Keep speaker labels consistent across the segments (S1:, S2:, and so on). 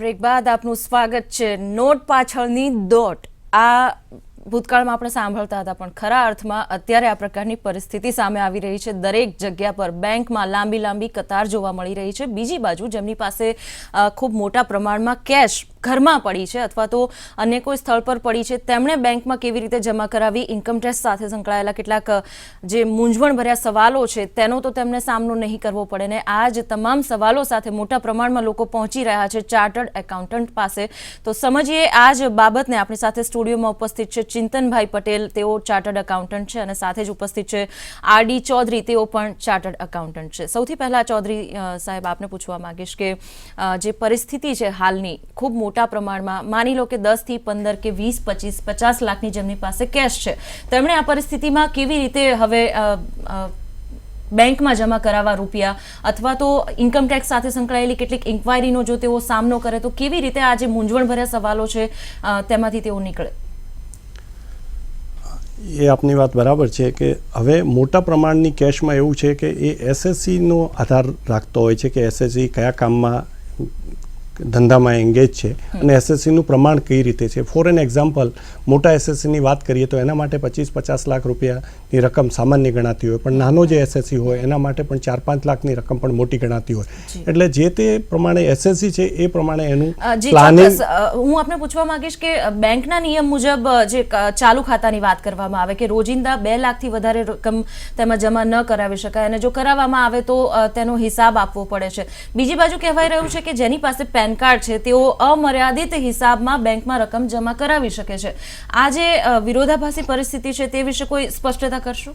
S1: Break બાદ આપનું સ્વાગત છે. નોટ પાછળની દોટ. આ ભૂતકાળમાં આપણે સાંભળતા હતા, પણ ખરા અર્થમાં અત્યારે આ પ્રકારની પરિસ્થિતિ સામે આવી રહી છે. દરેક જગ્યા પર બેંકમાં લાંબી લાંબી કતાર જોવા મળી રહી છે. બીજી બાજુ જેમની પાસે ખૂબ મોટા પ્રમાણમાં કેશ ઘરમાં પડી છે અથવા તો અન્ય કોઈ સ્થળ પર પડી છે, તેમણે બેંકમાં કેવી રીતે જમા કરાવી, ઇન્કમ ટેક્સ સાથે સંકળાયેલા કેટલાક જે મૂંઝવણભર્યા સવાલો છે, તેનો તો તેમને સામનો નહીં કરવો પડે ને આ જ તમામ સવાલો સાથે મોટા પ્રમાણમાં લોકો પહોંચી રહ્યા છે ચાર્ટર્ડ એકાઉન્ટન્ટ પાસે. તો સમજીએ આ જ બાબતને આપણી સાથે સ્ટુડિયોમાં ઉપસ્થિત છે ચિંતનભાઈ પટેલ, તેઓ ચાર્ટર્ડ એકાઉન્ટન્ટ છે અને સાથે જ ઉપસ્થિત છે આર ડી ચૌધરી, તેઓ પણ ચાર્ટર્ડ એકાઉન્ટન્ટ છે. સૌથી પહેલા ચૌધરી સાહેબ આપને પૂછવા માંગીશ કે જે પરિસ્થિતિ છે હાલની, ખૂબ મોટા પ્રમાણમાં માની લો કે દસથી પંદર કે વીસ, પચીસ, પચાસ લાખની જેમની પાસે કેશ છે. તેમણે આ પરિસ્થિતિમાં કેવી રીતે હવે બેંકમાં જમા કરાવવા રૂપિયા અથવા તો ઇન્કમ ટેક્સ સાથે સંકળાયેલી કેટલીક ઇન્ક્વાયરીનો જો તેઓ સામનો કરે, તો કેવી રીતે આ જે મૂંઝવણભર્યા સવાલો છે તેમાંથી તેઓ નીકળે?
S2: એ આપની વાત બરાબર છે કે હવે મોટા પ્રમાણની કેશમાં એવું છે કે એ એસએસસીનો આધાર રાખતો હોય છે કે એસએસસી કયા કામમાં ધંધામાં એંગેજ છે અને એસએસસીનું પ્રમાણ કઈ રીતે છે? ફોર એન એક્ઝામ્પલ મોટા એસએસસીની વાત કરીએ તો એના માટે પચીસ પચાસ લાખ રૂપિયાની રકમ સામાન્ય ગણાતી હોય. પણ નાનો જે એસએસસી હોય એના માટે પણ ચાર પાંચ લાખની રકમ પણ મોટી ગણાતી હોય. એટલે જે તે પ્રમાણે એસએસસી છે એ પ્રમાણે એનું પ્લાનિંગ
S1: હું આપને પૂછવા માંગીશ કે બેંકના નિયમ મુજબ જે ચાલુ ખાતાની વાત કરવામાં આવે કે રોજિંદા બે લાખથી વધારે રકમ તેમાં જમા ન કરાવી શકાય અને જો કરાવવામાં આવે તો તેનો હિસાબ આપવો પડે છે. બીજી બાજુ કહેવાય રહ્યું છે કે જેની પાસે પેન કાર્ડ છે તેઓ અમર્યાદિત હિસાબમાં બેંકમાં રકમ જમા કરાવી શકે છે. આ જે વિરોધાભાસી પરિસ્થિતિ છે તે વિશે કોઈ સ્પષ્ટતા કરશો?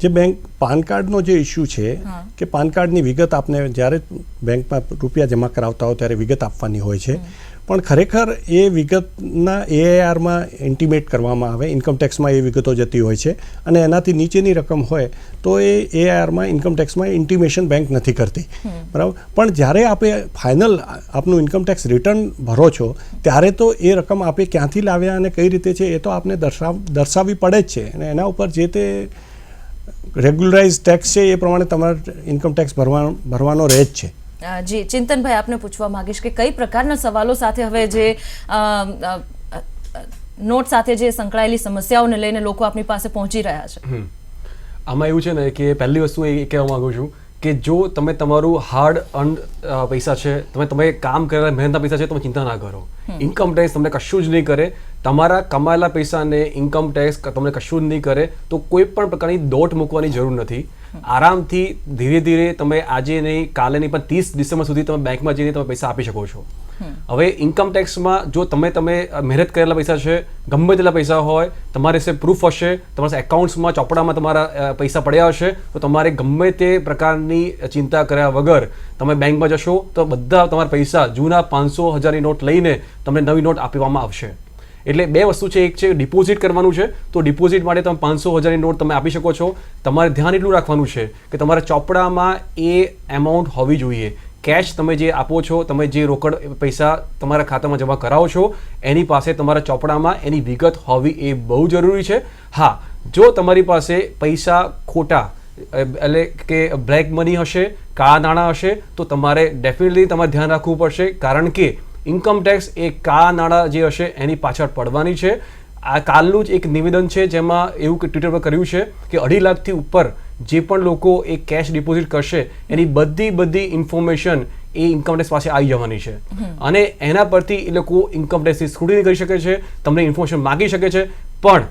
S2: જે બેંક પાન કાર્ડનો જે ઇસ્યુ છે કે પાન કાર્ડની વિગત આપને જ્યારે બેંકમાં રૂપિયા જમા કરાવતા હો ત્યારે વિગત આપવાની હોય છે. પણ ખરેખર એ વિગતના એઆઈઆરમાં ઇન્ટિમેટ કરવામાં આવે ઇન્કમટેક્સમાં એ વિગતો જતી હોય છે અને એનાથી નીચેની રકમ હોય તો એ એઆઈઆરમાં ઇન્કમટેક્સમાં ઇન્ટિમેશન બેંક નથી કરતી. બરાબર? પણ જ્યારે આપે ફાઇનલ આપનું ઇન્કમટેક્સ રિટર્ન ભરો છો, ત્યારે તો એ રકમ આપે ક્યાંથી લાવ્યા અને કઈ રીતે છે એ તો આપને દર્શાવ, દર્શાવવી પડે જ છે. અને એના ઉપર જે તે રેગ્યુલરાઇઝ ટેક્સ છે એ પ્રમાણે તમારે ઇન્કમટેક્સ ભરવા, ભરવાનો રહે જ છે.
S1: જી ચિંતનભાઈ આપને પૂછવા માંગીશ કે કઈ પ્રકારના સવાલો સાથે હવે જે નોટ સાથે જે સંકળાયેલી સમસ્યાઓને લઈને લોકો આપની પાસે પહોંચી રહ્યા છે.
S3: આમાં એવું છે ને કે પહેલી વસ્તુ એ કહેવા માગું છું કે જો તમે તમારું હાર્ડ અર્ન પૈસા છે તમે તમે કામ કરેલા મહેનતના પૈસા છે તમે ચિંતા ના કરો. ઇન્કમ ટેક્સ તમને કશું જ નહીં કરે તમારા કમાયેલા પૈસાને ઇન્કમ ટેક્સ તમને કશું જ નહીં કરે તો કોઈ પણ પ્રકારની દોટ મૂકવાની જરૂર નથી. આરામથી ધીરે ધીરે તમે આજે નહીં કાલે નહીં પણ ત્રીસ ડિસેમ્બર સુધી તમે બેંકમાં જઈને તમે પૈસા આપી શકો છો. હવે ઇન્કમ ટેક્સમાં જો તમે તમે મહેનત કરેલા પૈસા છે ગમે તેટલા પૈસા હોય તમારે સે પ્રૂફ હશે તમારા એકાઉન્ટ્સમાં ચોપડામાં તમારા પૈસા પડ્યા હશે તો તમારે ગમે તે પ્રકારની ચિંતા કર્યા વગર તમે બેંકમાં જશો તો બધા તમારા પૈસા જૂના પાંચસો હજારની નોટ લઈને તમને નવી નોટ આપવામાં આવશે. એટલે બે વસ્તુ છે, એક છે ડિપોઝિટ કરવાનું છે. તો ડિપોઝિટ માટે તમે પાંચસો હજારની નોટ તમે આપી શકો છો. તમારે ધ્યાન એટલું રાખવાનું છે કે તમારા ચોપડામાં એ એમાઉન્ટ હોવી જોઈએ. કેશ તમે જે આપો છો, તમે જે રોકડ પૈસા તમારા ખાતામાં જમા કરાવો છો, એની પાસે તમારા ચોપડામાં એની વિગત હોવી એ બહુ જરૂરી છે. હા, જો તમારી પાસે પૈસા ખોટા, એટલે કે બ્લેક મની હશે, કાળા નાણાં હશે, તો તમારે ડેફિનેટલી તમારે ધ્યાન રાખવું પડશે. કારણ કે ઇન્કમ ટેક્સ એ કાળા નાણાં જે હશે એની પાછળ પડવાની છે. આ કાલનું જ એક નિવેદન છે જેમાં એવું કે ટ્વિટર પર કર્યું છે કે અઢી લાખથી ઉપર જે પણ લોકો એ કેશ ડિપોઝિટ કરશે એની બધી બધી ઇન્ફોર્મેશન એ ઇન્કમટેક્સ પાસે આવી જવાની છે. અને એના પરથી એ લોકો ઇન્કમટેક્સની સ્ક્રુટિની કરી શકે છે તમને ઇન્ફોર્મેશન માગી શકે છે. પણ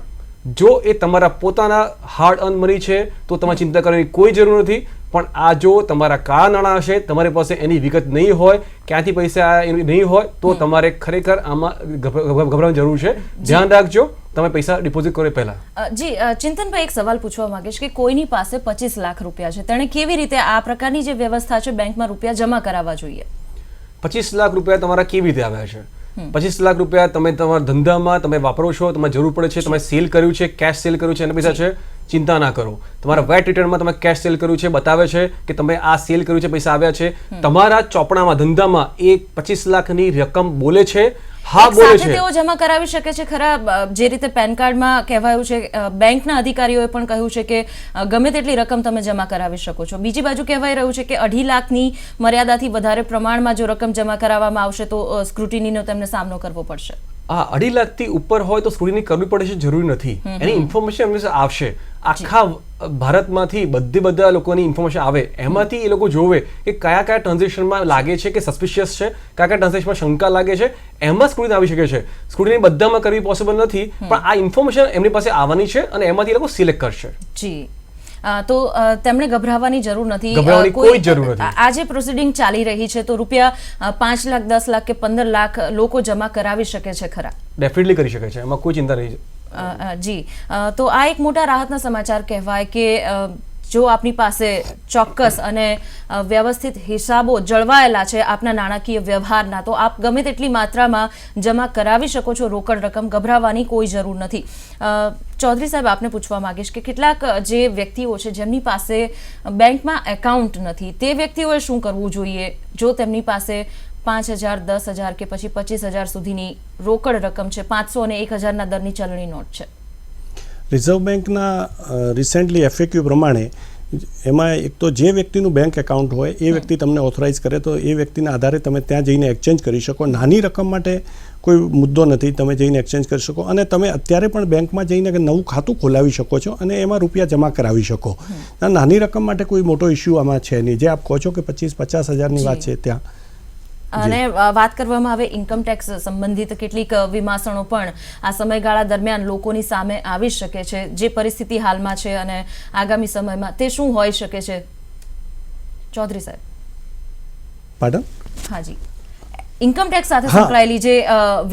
S3: જો એ તમારા પોતાના હાર્ડ અર્ન મની છે તો તમારે ચિંતા કરવાની કોઈ જરૂર નથી. પણ આ જો તમારા કાળા નાણાં હશે તમારી પાસે એની વિગત નહીં હોય ક્યાંથી પૈસા એની નહીં હોય તો તમારે ખરેખર આમાં ગભ- ગભ- ગભરાવાની જરૂર છે. ધ્યાન રાખજો તમે પૈસા ડિપોઝિટ કરો પહેલા.
S1: જી ચિંતનભાઈ એક સવાલ પૂછવા માંગીશ કે કોઈની પાસે પચીસ લાખ રૂપિયા છે તેણે કેવી રીતે આ પ્રકારની જે વ્યવસ્થા છે બેંકમાં રૂપિયા જમા કરાવવા જોઈએ?
S3: પચીસ લાખ રૂપિયા તમારા કેવી રીતે આવ્યા છે? પચીસ લાખ રૂપિયા તમે તમારા ધંધામાં તમે વાપરો છો તમારે જરૂર પડે છે તમે સેલ કર્યું છે કેશ સેલ કર્યું છે એના પૈસા છે ચિંતા ના કરો. તમારા વેટ રિટર્નમાં તમે કેશ સેલ કર્યું છે બતાવે છે કે તમે આ સેલ કર્યું છે પૈસા આવ્યા છે. તમારા ચોપડામાં ધંધામાં એ પચીસ લાખની રકમ બોલે છે હા બોલે છે.
S1: તેઓ જમા કરાવી શકે છે. ખરા જે રીતે પેન કાર્ડમાં કહેવાયું છે બેંકના અધિકારીઓએ પણ કહ્યું છે કે ગમે તેટલી રકમ તમે જમા કરાવી શકો છો. બીજી બાજુ કહેવાય રહ્યું છે કે અઢી લાખની મર્યાદાથી વધારે પ્રમાણમાં જો રકમ જમા કરાવવામાં આવશે તો સ્ક્રુટિનીનો તેમને સામનો કરવો પડશે.
S3: હા અઢી લાખથી ઉપર હોય તો સ્ક્રુટિની કરવી પડે છે જરૂરી નથી. એની ઇન્ફોર્મેશન એમની પાસે આવશે. આખા ભારતમાંથી બધી બધા લોકોની ઇન્ફોર્મેશન આવે. એમાંથી એ લોકો જોવે કે કયા કયા ટ્રાન્ઝેક્શનમાં લાગે છે કે સસ્પિશિયસ છે કયા કયા ટ્રાન્ઝેક્શનમાં શંકા લાગે છે એમાં સ્ક્રુટિની આવી શકે છે. સ્ક્રુટિની બધામાં કરવી પોસિબલ નથી પણ આ ઇન્ફોર્મેશન એમની પાસે આવવાની છે અને એમાંથી એ લોકો સિલેક્ટ કરશે.
S1: જી. તો તેમણે ગભરાવાની જરૂર નથી.
S3: કોઈ જરૂર નથી.
S1: આ- જે પ્રોસિડિંગ ચાલી રહી છે તો રૂપિયા પાંચ લાખ દસ લાખ કે પંદર લાખ લોકો જમા કરાવી શકે છે ખરા?
S3: ડેફિનેટલી કરી શકે છે. એમાં કોઈ ચિંતા નહીં.
S1: જી. તો આ એક મોટા રાહતના સમાચાર કહેવાય કે જો આપની પાસે ચોક્કસ અને વ્યવસ્થિત હિસાબો જળવાયેલા છે આપના નાણાકીય વ્યવહારના, તો આપ ગમે તેટલી માત્રામાં જમા કરાવી શકો છો. રોકડ રકમ ગભરાવાની કોઈ જરૂર નથી. ચૌધરી સાહેબ, આપને પૂછવા માંગીશ કે કેટલાક જે વ્યક્તિઓ છે જેમની પાસે બેંકમાં એકાઉન્ટ નથી, તે વ્યક્તિઓએ શું કરવું જોઈએ? જો તેમની પાસે પાંચ હજાર, દસ હજાર કે પછી પચીસ હજાર સુધીની રોકડ રકમ છે, પાંચસો અને એક હજારના દરની ચલણી નોટ છે.
S2: રિઝર્વ બેંકના રિસેન્ટલી એફએક્યુ પ્રમાણે એમાં એક તો જે વ્યક્તિનું બેંક એકાઉન્ટ હોય એ વ્યક્તિ તમને ઓથોરાઇઝ કરે તો એ વ્યક્તિના આધારે તમે ત્યાં જઈને એક્સચેન્જ કરી શકો. નાની રકમ માટે કોઈ મુદ્દો નથી તમે જઈને એક્સચેન્જ કરી શકો અને તમે અત્યારે પણ બેંકમાં જઈને નવું ખાતું ખોલાવી શકો છો અને એમાં રૂપિયા જમા કરાવી શકો. નાની રકમ માટે કોઈ મોટો ઇસ્યુ આમાં છે નહીં. જે આપ કહો છો કે પચીસ પચાસ હજારની વાત છે ત્યાં.
S1: અને વાત કરવામાં આવે ઇન્કમ ટેક્સ સંબંધિત કેટલીક વિમાસણો પણ આ સમયગાળા દરમિયાન લોકોની સામે આવી શકે છે. જે પરિસ્થિતિ હાલમાં છે અને આગામી સમયમાં તે શું હોઈ શકે છે? ચૌધરી સાહેબ.
S2: મેડમ
S1: હાજી ઇન્કમ ટેક્સ સાથે સંકળાયેલી જે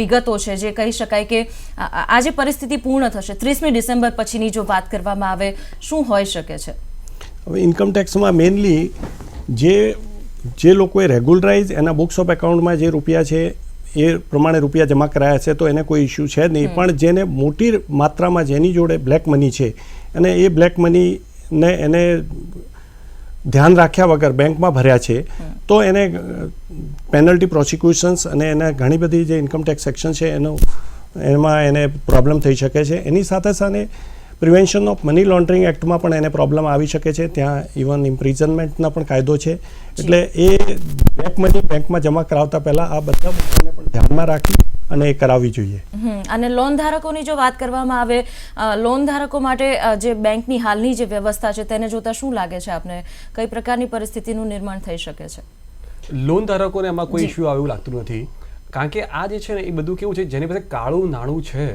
S1: વિગતો છે જે કહી શકાય કે આ જે પરિસ્થિતિ પૂર્ણ થશે. ત્રીસમી ડિસેમ્બર પછીની જો વાત કરવામાં આવે શું હોઈ શકે છે?
S2: હવે ઇન્કમ ટેક્સમાં મેઇનલી જે જે લોકોએ રેગ્યુલરાઇઝ એના બુક્સ ઓફ એકાઉન્ટમાં જે રૂપિયા છે એ પ્રમાણે રૂપિયા જમા કરાયા છે તો એને કોઈ ઇસ્યુ છે નહીં. પણ જેને મોટી માત્રામાં જેની જોડે બ્લેક મની છે અને એ બ્લેક મનીને એને ધ્યાન રાખ્યા વગર બેંકમાં ભર્યા છે તો એને પેનલ્ટી પ્રોસિક્યુશન્સ અને એને ઘણી બધી જે ઇન્કમ ટેક્સ સેક્શન છે એનો એમાં એને પ્રોબ્લેમ થઈ શકે છે. એની સાથે સાથે પ્રિવેન્શન ઓફ મની લોન્ડરિંગ એક્ટમાં પણ એને પ્રોબ્લેમ આવી શકે છે. ત્યાં ઇવન ઇમ્પ્રિઝનમેન્ટના પણ કાયદો છે. એટલે એ બ્લેક મની બેંકમાં જમા કરાવતા પહેલાં આ બધા મુદ્દાને પણ ધ્યાનમાં રાખી અને એ કરાવવી જોઈએ.
S1: હમ, અને લોન ધારકોની જો વાત કરવામાં આવે લોન ધારકો માટે જે બેંકની હાલની જે વ્યવસ્થા છે તેને જોતા શું લાગે છે આપને? કઈ પ્રકારની પરિસ્થિતિનું નિર્માણ થઈ શકે છે?
S3: લોન ધારકોને એમાં કોઈ. ઇશ્યુ આવે એવું લાગતું નથી. કારણ કે આ જે છે ને એ બધું કેવું છે જેની પાસે કાળું નાણું છે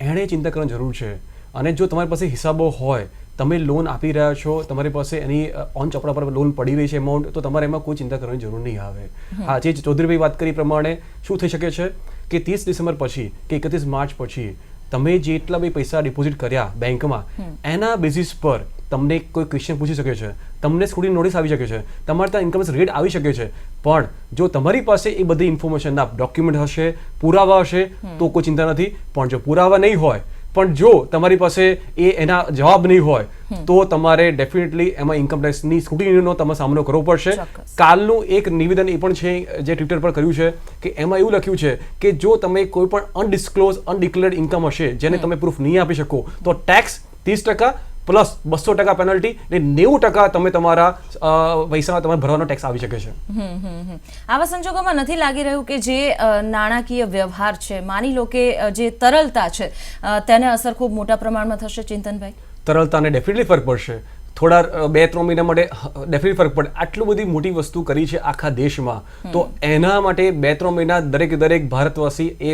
S3: એણે ચિંતા કરવાની જરૂર છે. અને જો તમારી પાસે હિસાબો હોય તમે લોન આપી રહ્યા છો તમારી પાસે એની ઓન ચોપડા પર લોન પડી રહી છે એમાઉન્ટ તો તમારે એમાં કોઈ ચિંતા કરવાની જરૂર નહીં આવે. હા જે ચૌધરીભાઈ વાત કરી પ્રમાણે શું થઈ શકે છે? કે ત્રીસ ડિસેમ્બર પછી કે એકત્રીસ માર્ચ પછી તમે જેટલા બી પૈસા ડિપોઝિટ કર્યા બેંકમાં એના બેઝિસ પર તમને કોઈ ક્વેશ્ચન પૂછી શકે છે. તમને સ્કૂલની નોટિસ આવી શકે છે. તમારે ત્યાં ઇન્કમ રેટ આવી શકે છે. પણ જો તમારી પાસે એ બધી ઇન્ફોર્મેશનના ડોક્યુમેન્ટ હશે પુરાવા હશે તો કોઈ ચિંતા નથી. પણ જો પુરાવા નહીં હોય પણ જો તમારી પાસે એ એના જવાબ નહીં હોય તો તમારે ડેફિનેટલી એમાં ઇન્કમ ટેક્સની સ્કૂટીનો તમે સામનો કરવો પડશે. કાલનું એક નિવેદન એ પણ છે જે ટ્વિટર પર કર્યું છે કે એમાં એવું લખ્યું છે કે જો તમે કોઈ પણ અનડિસ્ક્લોઝ અનડિક્લેર્ડ ઇન્કમ હશે જેને તમે પ્રૂફ નહીં આપી શકો તો ટેક્સ ત્રીસ ટકા પ્લસ બસો ટકા પેનલ્ટી એટલે નેવું ટકા તમે તમારા અ, પૈસા તમારે ભરવાનો ટેક્સ આવી શકે છે.
S1: આવા સંજોગોમાં નથી લાગી રહ્યું કે જે નાણાકીય વ્યવહાર છે માની લો કે જે તરલતા છે તેને અસર ખૂબ મોટા પ્રમાણમાં થશે ચિંતનભાઈ?
S3: તરલતાને ડેફિનેટલી ફરક પડશે. થોડા બે ત્રણ મહિના માટે ડેફિનેટ ફરક પડે. આટલું બધી મોટી વસ્તુ કરી છે આખા દેશમાં. તો એના માટે બે ત્રણ મહિના દરેક દરેક ભારતવાસી એ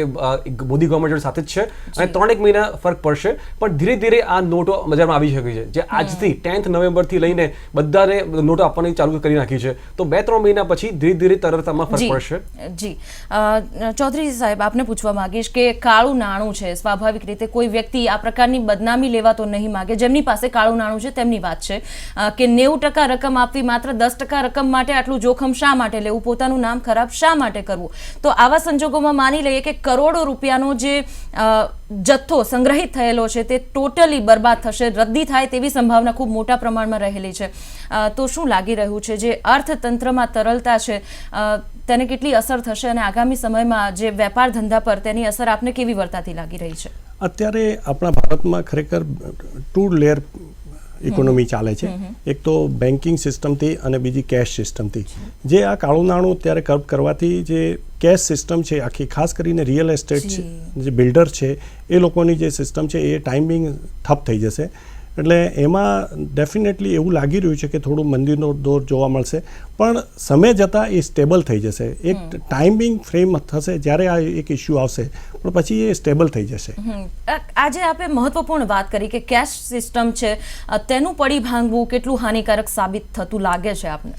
S3: મોદી ગવર્મેન્ટ સાથે જ છે. અને ત્રણેક મહિના ફરક પડશે. પણ ધીરે ધીરે આ નોટો બજારમાં આવી શકે છે. જે આજથી ટેન્થ નવેમ્બરથી લઈને બધાને નોટો આપવાની ચાલુ કરી નાખી છે. તો બે ત્રણ મહિના પછી ધીરે ધીરે તરતમાં ફરક પડશે.
S1: જી. ચૌધરી સાહેબ આપને પૂછવા માંગીશ કે કાળું નાણું છે સ્વાભાવિક રીતે કોઈ વ્યક્તિ આ પ્રકારની બદનામી લેવા તો નહીં માગે. જેમની પાસે કાળું નાણું છે તેમની વાત છે. અ, કે નેવું ટકા રકમ આપવી માત્ર દસ ટકા રકમ માટે આટલું જોખમ શા માટે લેવું? પોતાનું નામ ખરાબ શા માટે કરવું? તો આવા સંજોગોમાં માની લઈએ કે કરોડો રૂપિયાનો જે જથ્થો સંગ્રહિત થયેલો છે તે ટોટલી બરબાદ થશે રદ્દી થાય તેવી સંભાવના ખૂબ મોટા પ્રમાણમાં રહેલી છે. તો શું લાગી રહ્યું છે? જે અર્થતંત્રમાં તરલતા છે તેને કેટલી અસર થશે અને આગામી સમયમાં જે વેપાર ધંધા પર તેની અસર આપને કેવી વર્તાતી લાગી રહી છે?
S2: અત્યારે આપણા ભારતમાં ખરેખર ટુ લેયર ઇકોનોમી ચાલે છે. એક તો બેન્કિંગ સિસ્ટમથી અને બીજી કેશ સિસ્ટમથી. જે આ કાળું નાણું અત્યારે કર્બ કરવાથી જે કેશ સિસ્ટમ છે આખી ખાસ કરીને રિયલ એસ્ટેટ છે જે બિલ્ડર છે એ લોકોની જે સિસ્ટમ છે એ ટાઈમિંગ ઠપ થઈ જશે. એટલે એમાં ડેફિનેટલી એવું લાગી રહ્યું છે કે થોડું મંદિરનો દોર જોવા મળશે. પણ સમય જતાં એ સ્ટેબલ થઈ જશે. એક ટાઈમિંગ ફ્રેમ થશે જ્યારે આ એક ઇસ્યુ આવશે પણ પછી એ સ્ટેબલ થઈ જશે.
S1: આજે આપે મહત્વપૂર્ણ વાત કરી કે કેશ સિસ્ટમ છે તેનું પડી ભાંગવું કેટલું હાનિકારક સાબિત થતું લાગે છે આપને?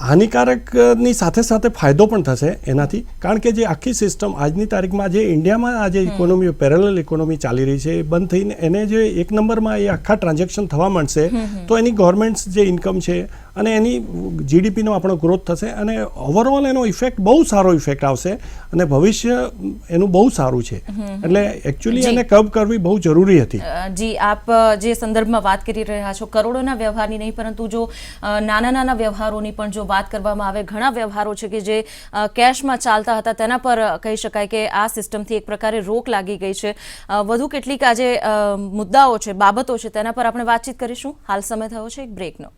S2: હાનિકારકની સાથે સાથે ફાયદો પણ થશે એનાથી. કારણ કે જે આખી સિસ્ટમ આજની તારીખમાં જે ઇન્ડિયામાં આજે ઇકોનોમી પેરેલલ ઇકોનોમી ચાલી રહી છે. એ બંધ થઈને એને જે એક નંબરમાં એ આખા ટ્રાન્ઝેક્શન થવા માંડશે તો એની ગવર્મેન્ટ્સ જે ઇન્કમ છે અને એની જીડીપીનો આપણો ગ્રોથ થશે અને ઓવરઓલ એનો ઇફેક્ટ બહુ સારો ઇફેક્ટ આવશે અને ભવિષ્ય એનું બહુ સારું છે. એટલે એકચ્યુઅલી એને કબ કરવી બહુ જરૂરી હતી.
S1: જી આપ જે સંદર્ભમાં વાત કરી રહ્યા છો કરોડોના વ્યવહારની નહીં પરંતુ જો નાના નાના વ્યવહારોની પણ જો વાત કરવામાં આવે, ઘણા વ્યવહારો છે કે જે કેશમાં ચાલતા હતા, તેના પર કહી શકાય કે આ સિસ્ટમથી એક પ્રકારે રોક લાગી ગઈ છે. વધુ કેટલીક આજે મુદ્દાઓ છે, બાબતો છે, તેના પર આપણે વાતચીત કરીશું. હાલ સમય થયો છે એક બ્રેકનો